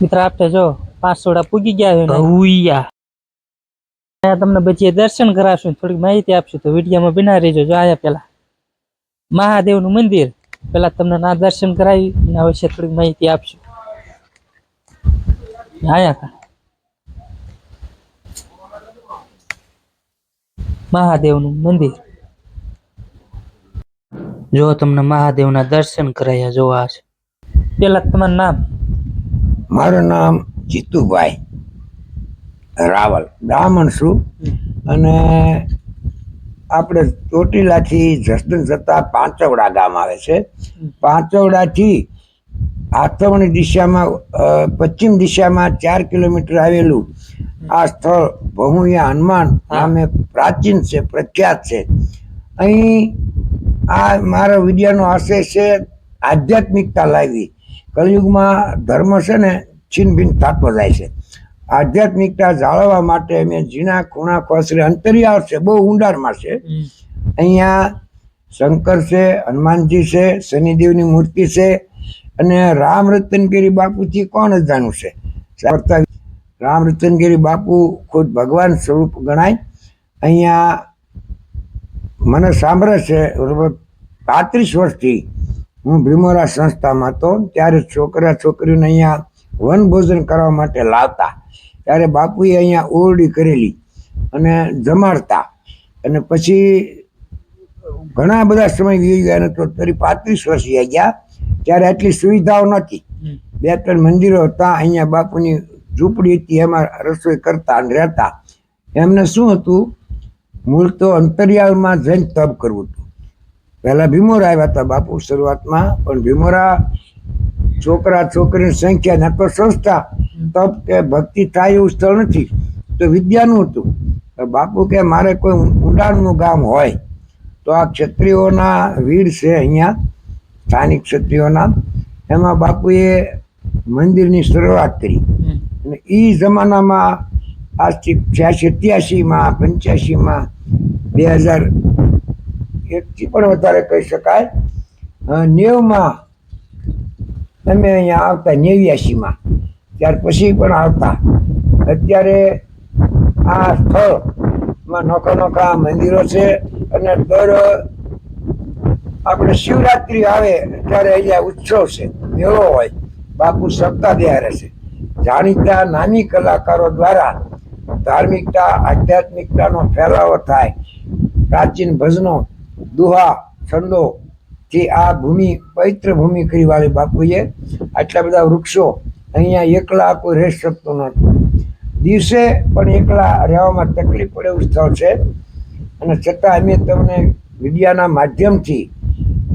મિત્ર આપણે જો પાંચ સોડા પૂગી ગયા છે ને? ભૂયા અહીંયા તમને બચીએ દર્શન કરાવશું થોડીક માહિતી આપશું. તો વિડીયોમાં બના રહેજો. જો આયા પેલા મહાદેવનું મંદિર. પેલા તમને ના દર્શન કરાવી અને અવશ્ય થોડીક માહિતી આપશું. આયા કા મહાદેવનું મંદિર. જો તમને મહાદેવના દર્શન કરાયા જોવા છે. પેલા તમારું નામ? મારું નામ જીતુભાઈ રાવલ બ્રાહ્મણ છું. અને આપણે ચોટીલાથી જસદન જતા પાંચવડા ગામ આવે છે. પાંચવડાથી આથવણી દિશામાં પશ્ચિમ દિશામાં ચાર કિલોમીટર આવેલું આ સ્થળ ભહુયા હનુમાન નામે પ્રાચીન છે પ્રખ્યાત છે. અહીં આ મારા વિદ્યાનો આશય છે આધ્યાત્મિકતા લાવી. કલયુગમાં ધર્મ છે ને છીન ભીન થતો જાય છે. આધ્યાત્મિકતા જાળવવા માટે મેં ઝીણા ખૂણા ખોસરે અંતરિયાળ છે બહુ ઊંડાણમાં છે. અહીંયા શંકર છે હનુમાનજી છે શનિદેવની મૂર્તિ છે અને રામ રતનગીરી બાપુથી કોણ અજાણું છે? રામ રતનગીરી બાપુ ખુદ ભગવાન સ્વરૂપ ગણાય. અહીંયા મને સાંભળે છે પાંત્રીસ વર્ષથી હું ભીમોરા સંસ્થામાં હતો. ત્યારે છોકરા છોકરીઓને અહીંયા વનભોજન કરવા માટે લાવતા. ત્યારે બાપુએ અહીંયા ઓરડી કરેલી અને જમાડતા. અને પછી ઘણા બધા સમય વી ગયા ને તો તરી પાંત્રીસ વર્ષ થઈ ગયા. ત્યારે આટલી સુવિધાઓ નહોતી. બે ત્રણ મંદિરો હતા. અહીંયા બાપુની ઝૂંપડી હતી. એમાં રસોઈ કરતા અને રહેતા. એમને શું હતું? મૂળ તો અંતરિયાળમાં જઈને તપ કરવું હતું. પહેલા ભીમોરા આવ્યા હતા બાપુ શરૂઆતમાં, પણ ભીમોરા છોકરા છોકરીની સંખ્યા ન તો સંસ્થા, તપ કે ભક્તિ થાય એવું સ્થળ નથી, તો વિદ્યાનું હતું. બાપુ કે મારે કોઈ ઊંડાણનું ગામ હોય, તો આ ક્ષત્રિયોના વીર છે અહીંયા, સ્થાનિક ક્ષત્રિયોના. એમાં બાપુએ મંદિરની શરૂઆત કરી. અને એ જમાનામાં આજથી છ્યાસી, સત્યાસીમાં, પંચ્યાસીમાં, બે હજાર એકથી પણ વધારે કહી શકાય. નેવમાં અમે અહીંયા આવતા નેવ્યાસીમાં ત્યાર પછી પણ આવતા. અત્યારે આ સ્થળમાં નોખા નોખા મંદિરો છે અને દર આપણે શિવરાત્રિ આવે ત્યારે અહીંયા ઉત્સવ છે. મેળો હોય. બાપુ સપ્તાહ બિહારે છે. જાણીતા નાની કલાકારો દ્વારા ધાર્મિકતા, આધ્યાત્મિકતાનો ફેલાવો થાય. પ્રાચીન ભજનો દુહા, છંદો થી આ ભૂમિ, પવિત્ર ભૂમિ કરી વાળી બાપુએ આટલા બધા વૃક્ષો અહીંયા એકલા કોઈ રહી શકતો નથી. દિવસે પણ એકલા રહેવામાં તકલીફ પડે એવું સ્થળ છે. અને છતાં અમે તમને મીડિયાના માધ્યમથી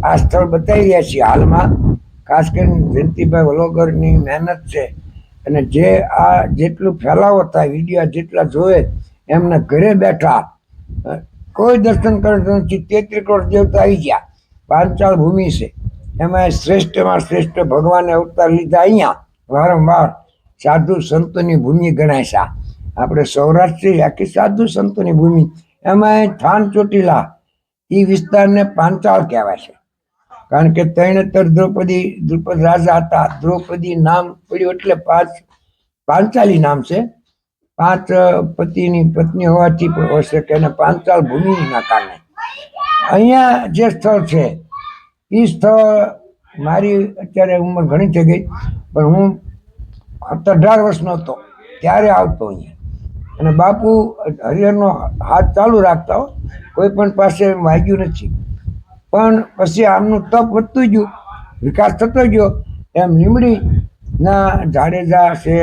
આ સ્થળ બતાવી રહ્યા છીએ હાલમાં. ખાસ કરીને જયંતિભાઈ વલોગરની મહેનત છે. અને જે આ જેટલું ફેલાવો થાય, વિડીયા જેટલા જોવે, એમને ઘરે બેઠા કોઈ દર્શન કરતો નથી તેત્રી કરોડ દેવતા આવી ગયા. પાંચાળ ભૂમિ છે. એમાં શ્રેષ્ઠમાં શ્રેષ્ઠ ભગવાને અવતાર લીધા અહીંયા. વારંવાર સાધુ સંતોની ભૂમિ ગણાય છે. આપણે સૌરાષ્ટ્ર આખી સાધુ સંતોની ભૂમિ. એમાં થાન ચોટીલા, એ વિસ્તારને પાંચાળ કહેવાય છે. કારણ કે તૈણતર દ્રૌપદી, દ્રુપદ રાજા હતા. દ્રૌપદી નામ પડ્યું એટલે પાંચ, પાંચાલી નામ છે. પાંચ પતિની પત્ની હોવાથી પણ હોય શકે અને પાંચાલ ભૂમિના કારણે. અહીંયા જે સ્થળ છે, એ સ્થળ મારી અત્યારે ઉંમર ઘણી થઈ ગઈ, પણ હું અઢાર વર્ષનો હતો, ત્યારે આવતો અહીંયા. અને બાપુ હરિહરનો હાથ ચાલુ રાખતા હો, કોઈ પણ પાસે વાગ્યું નથી. પણ પછી આમનું તપ વધતું ગયું, વિકાસ થતો ગયો, એમ લીમડીના જાડેજા છે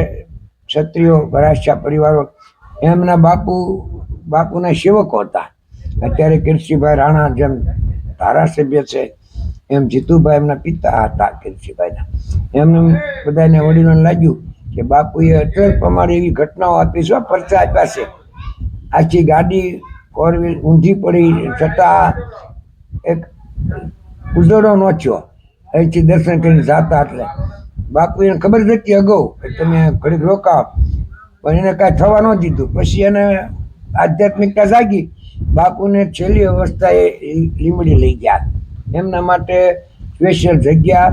ક્ષત્રિયો બરાશા પરિવારો, એમના બાપુ, બાપુના સેવકો હતા. અત્યારે કીર્તિભાઈ રાણા જેમ ધારાસભ્ય છે, એમ જીતુભાઈ એમના પિતા હતા કીર્તિભાઈના એમને બધાને વડીલોને લાગ્યું કે બાપુએ અટલ પ્રમાણે એવી ઘટનાઓ આપી છે ફરતા આપ્યા છે? આખી ગાડી વ્હીલ ઊંધી પડી છતાં એક ઉજળો નો થયો. અહીંથી દર્શન કરીને જાતા એટલે બાપુ એને ખબર જ હતી અગાઉ કે તમે ઘડીક રોકાવ. પણ એને કાંઈ થવા ન દીધું. પછી એને આધ્યાત્મિકતા જાગી. બાપુને છેલ્લી અવસ્થાએ લીમડી લઈ ગયા. એમના માટે સ્પેશિયલ જગ્યા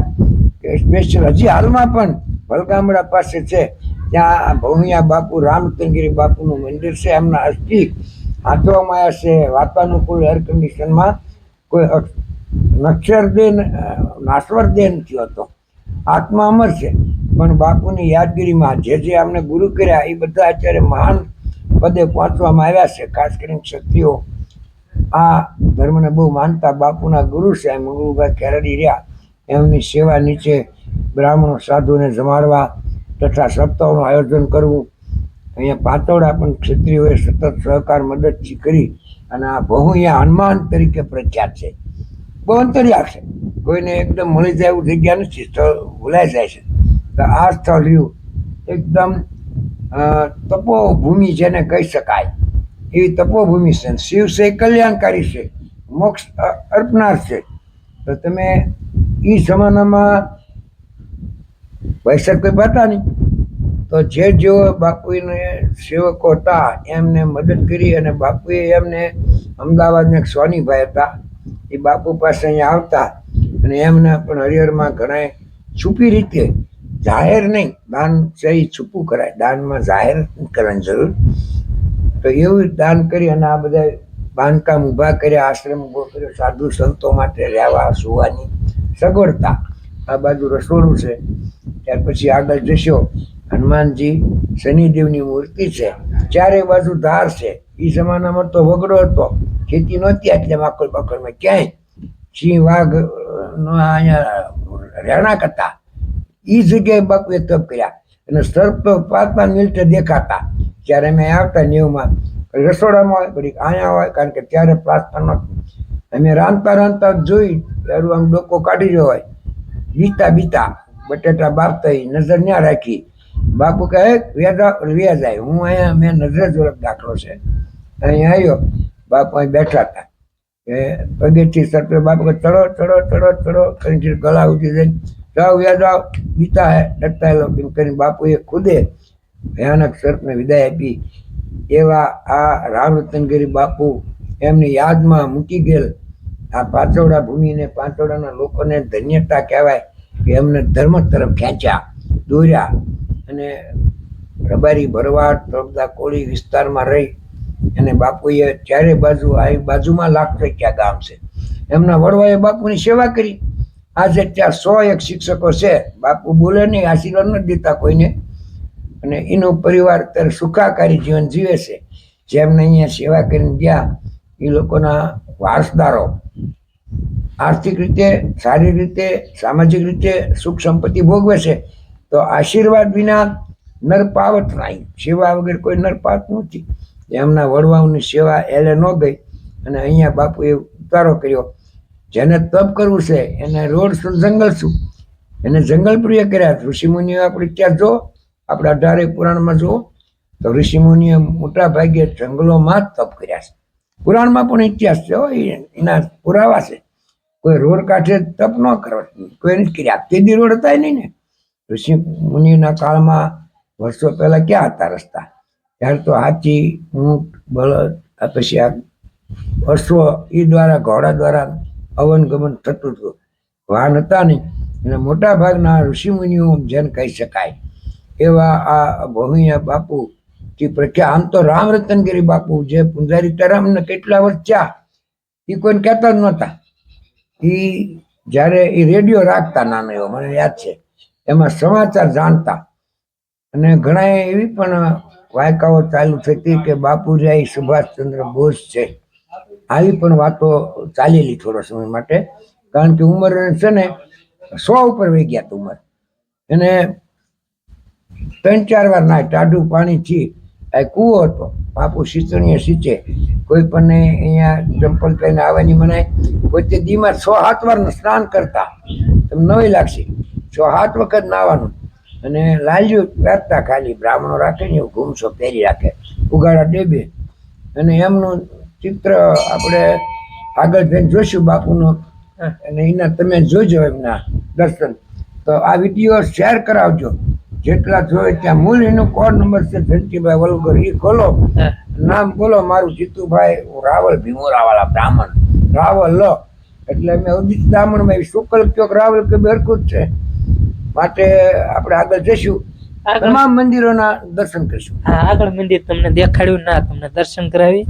સ્પેશિયલ હજી હાલમાં પણ ભલગામડા પાસે છે. ત્યાં ભૌમિયા બાપુ રામચંદ્રી બાપુનું મંદિર છે. એમના અસ્થિ હાથવામાં આવ્યા છે. વાતાનુકૂળ એર કન્ડિશનમાં કોઈ અક્ષ- નાશ્વરદેન થયો નથી હોતો. આત્મા અમર છે. પણ બાપુની યાદગીરીમાં જે જે અમને ગુરુ કર્યા, એ બધા અત્યારે મહાન પદે પહોંચવામાં આવ્યા છે. ખાસ કરીને ક્ષત્રિયો. આ ધર્મને બહુ માનતા બાપુના ગુરુ છે. એમ ગુરુભાઈ કેરડી રહ્યા. એમની સેવા નીચે બ્રાહ્મણો સાધુને જમાડવા તથા સપ્તાહનું આયોજન કરવું. અહીંયા પાતોડા પણ ક્ષત્રિયોએ સતત સહકાર મદદથી કરી અને આ બહુ અહીંયા હનુમાન તરીકે પ્રખ્યાત છે. અંતર્યા છે કોઈને એકદમ મળી જાય એવું જગ્યા નથી સ્થળ ભૂલાઈ જાય છે. તો આ સ્થળ એકદમ તપોભૂમિ જેને કહી શકાય. એવી તપોભૂમિ છે. શિવ છે કલ્યાણકારી છે. મોક્ષ અર્પનાર છે. તો તમે એ જમાનામાં પૈસા કોઈ પાતા નહીં. તો જે જેઓ બાપુને સેવકો હતા, એમને મદદ કરી અને બાપુએ એમને અમદાવાદના એક સોનીભાઈ હતા. એ બાપુ પાસે અહીંયા આવતા અને એમને પણ હરિહરમાં ઘણા છુપી રીતે જાહેર નહીં, દાન છે એ છુપું કરાય. દાનમાં જાહેર કરવાની જરૂર. તો એવું દાન કરી અને આ બધા બાંધકામ ઊભા કર્યા, આશ્રમ ઊભો કર્યો, સાધુ સંતો માટે રહેવા, સુવાની સગવડતા. આ બાજુ રસોડું છે. ત્યાર પછી આગળ જશો. હનુમાનજી શનિદેવની મૂર્તિ છે. ચારે બાજુ ધાર છે. એ જમાનામાં તો વગડો હતો. ખેતી નહોતી એટલે માકડ બાકડમાં ક્યાંય. સિંહ વાઘ નો અહીંયા રહેણાંક હતા એ જગ્યાએ બકવે તપ કર્યા અને સર્પ પાંચ પાંચ મિનિટ દેખાતા. જ્યારે અમે આવતા નેવમાં રસોડામાં હોય ઘડીક અહીંયા હોય, કારણ કે ત્યારે પ્લાસ્ટર નહોતું. અમે રાંધતા રાંધતા જોઈ ત્યારે આમ ડોકો કાઢી રહ્યો હોય. બીતા બીતા બટેટા બાપતા નજર ન્યા રાખી. બાપુ કહે વ્યાજા વ્યાજ જાય. હું અહીંયા, મેં નજર જોડક દાખલો છે. અહીંયા આવ્યો. બાપુ અહીં બેઠા હતા. એ પગેથી સર્પે બાપુ ચડો ચડો ચડો ચડો કરીને ગળા ઉઠી જઈને જાઓ, વ્યા જાઓ. બીતા હે ડરતા એ એમ કરીને બાપુએ ખુદે ભયાનક સર્પને વિદાય આપી. એવા આ રામરતનગીરી બાપુ એમની યાદમાં મૂકી ગયેલ. આ પાંચોડા ભૂમિને પાંચોડાના લોકોને ધન્યતા કહેવાય કે એમને ધર્મ તરફ ખેંચ્યા, દોર્યા અને રબારી ભરવાડ, તળપદા કોળી વિસ્તારમાં રહી. અને બાપુએ ચારે બાજુ આ બાજુમાં લાખ ક્યાં ગામ છે. એમના વડવાએ બાપુની સેવા કરી. આજે ત્યાં સો એક શિક્ષકો છે. બાપુ બોલે નહીં, આશીર્વાદ નથી દેતા કોઈને. અને એનો પરિવાર અત્યારે સુખાકારી જીવન જીવે છે. જેમને અહીંયા સેવા કરીને ગયા, એ લોકોના વારસદારો. આર્થિક રીતે સારી રીતે, સામાજિક રીતે સુખ સંપત્તિ ભોગવે છે. તો આશીર્વાદ વિના નરપાવત નહીં સેવા વગર કોઈ નરપાવત નથી. એમના વડવાઓની સેવા એલે ન ગઈ. અને અહીંયા બાપુએ ઉતારો કર્યો, જેને તપ કરવું છે, એને રોડ શું જંગલ શું એને જંગલ પ્રિય કર્યા ઋષિમુનિઓ આપણે ત્યાં જો આપણે અઢારે પુરાણમાં જુઓ. તો ઋષિમુનિએ મોટા ભાગે જંગલોમાં તપ કર્યા છે. પુરાણમાં પણ ઇતિહાસ છે એના પુરાવા છે. કોઈ રોડ કાંઠે તપ ન કરવા, કોઈ નથી કર્યા. તેદી રોડ હતા નહીં ને? ઋષિ મુનિના કાળમાં વર્ષો પહેલા ક્યાં હતા રસ્તા? ત્યારે તો હાથી, ઊંટ, બળદ, આ પછી આ અશ્વ એ દ્વારા, ઘોડા દ્વારા અવન ગમન થતું હતું. વાહન હતા નહીં. અને મોટા ભાગના ઋષિમુનિઓ જેને કહી શકાય, એવા આ ભોમિયા બાપુ થી પ્રખ્યા આમ તો રામ રતનગીરી બાપુ, જે પુંજારી તરામને કેટલા વર્ષ એ કોઈને કહેતા જ નહોતા. એ જ્યારે એ રેડિયો રાખતા નાનો એવો મને યાદ છે. એમાં સમાચાર જાણતા અને ઘણા એવી પણ વાયકાઓ ચાલુ થતી કે બાપુજી સુભાષચંદ્ર બોઝ છે. આવી પણ વાતો ચાલેલી થોડો સમય માટે, કારણ કે ઉંમર છે ને સો ઉપર વહી ગયા ઉંમર. એને ત્રણ ચાર વાર ના ટાઢું પાણીથી આ કૂવો હતો, બાપુ શીતળીએ સીંચે કોઈ પણ અહીંયા ચંપલ પહેરીને આવવાની મનાય, પોતે દીમાં છ સાત વાર સ્નાન કરતા તમને નવી લાગશે. છ સાત વખત નાવાનું અને લાલ્યું રાખતા ખાલી બ્રાહ્મણો રાખે ને એવું ઘૂમસો પહેરી રાખે ઉગાડા ડેબે. અને એમનું ચિત્ર આપણે આગળ જઈને જોઈશું બાપુનું. અને એના તમે જોજો એમના દર્શન. તો આ વીડિયો શેર કરાવજો. જેટલા જોઈએ ત્યાં મૂળ એનો કોડ નંબર છે ધનજીભાઈ વલગર એ ખોલો. નામ બોલો મારું જીતુભાઈ હું રાવલ ભીમોરાવાળા બ્રાહ્મણ. રાવલ લો. એટલે મેં ઉદિત બ્રાહ્મણમાં શુક્લ કયો રાવલ કે બેરકુટ છે. માટે આપણે આગળ જઈશું. આગળ. તમામ મંદિરોના દર્શન કરીશું. હા આગળ મંદિર તમને દેખાડ્યું ના તમને દર્શન કરાવી.